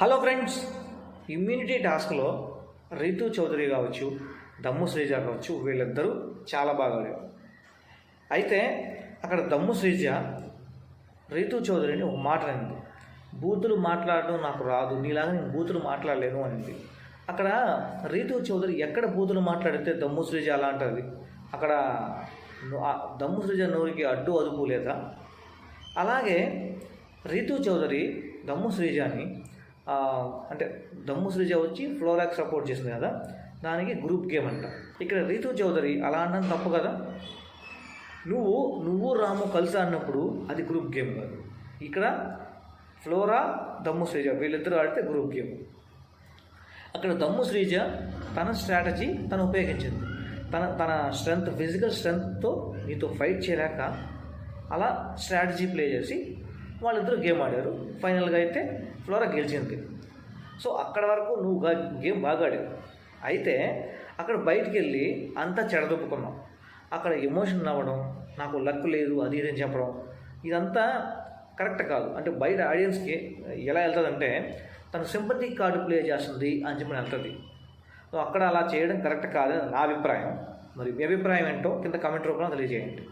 Hello friends immunity టాస్క్లో రీతు చౌదరి కావచ్చు దమ్ము శ్రీజ కావచ్చు వీళ్ళిద్దరూ చాలా బాగా ఆడారు. అయితే అక్కడ దమ్ము శ్రీజ రీతు చౌదరిని ఒక మాట అనింది. బూతులు మాట్లాడడం నాకు రాదు నీలాగా నేను బూతులు మాట్లాడలేను అనింది. అక్కడ రీతు చౌదరి ఎక్కడ బూతులు మాట్లాడితే దమ్ము శ్రీజ అలా అంటుంది? అక్కడ దమ్ము శ్రీజ నోరికి అడ్డు అదుపు లేదా? అలాగే రీతు చౌదరి దమ్ము శ్రీజాని అంటే దమ్ము శ్రీజ వచ్చి ఫ్లోరాక్ సపోర్ట్ చేసింది కదా దానికి గ్రూప్ గేమ్ అంట. ఇక్కడ రీతు చౌదరి అలా అనడం తప్పు కదా? నువ్వు నువ్వు రాము కలిసి అన్నప్పుడు అది గ్రూప్ గేమ్ కాదు. ఇక్కడ ఫ్లోరా దమ్ము శ్రీజ వీళ్ళిద్దరూ ఆడితే గ్రూప్ గేమ్. అక్కడ దమ్ము శ్రీజ తన స్ట్రాటజీ తను ఉపయోగించింది. తన తన స్ట్రెంగ్త్ ఫిజికల్ స్ట్రెంగ్త్తో నీతో ఫైట్ చేయలేక అలా స్ట్రాటజీ ప్లే చేసి వాళ్ళిద్దరూ గేమ్ ఆడారు. ఫైనల్గా అయితే ఫ్లోరా గెలిచింది. సో అక్కడ వరకు నువ్వు గేమ్ బాగా ఆడావు. అయితే అక్కడ బయటికి వెళ్ళి అంతా చెడదొప్పుకున్నావు. అక్కడ ఎమోషన్ అవ్వడం నాకు లక్ లేదు అది ఇది అని చెప్పడం ఇదంతా కరెక్ట్ కాదు. అంటే బయట ఆడియన్స్కి ఎలా వెళ్తుందంటే తను సింపతి కార్డు ప్లే చేస్తుంది అని చెప్పి వెళ్తుంది. సో అక్కడ అలా చేయడం కరెక్ట్ కాదని నా అభిప్రాయం. మరి మీ అభిప్రాయం ఏంటో కింద కమెంట్ రూపంలో తెలియజేయండి.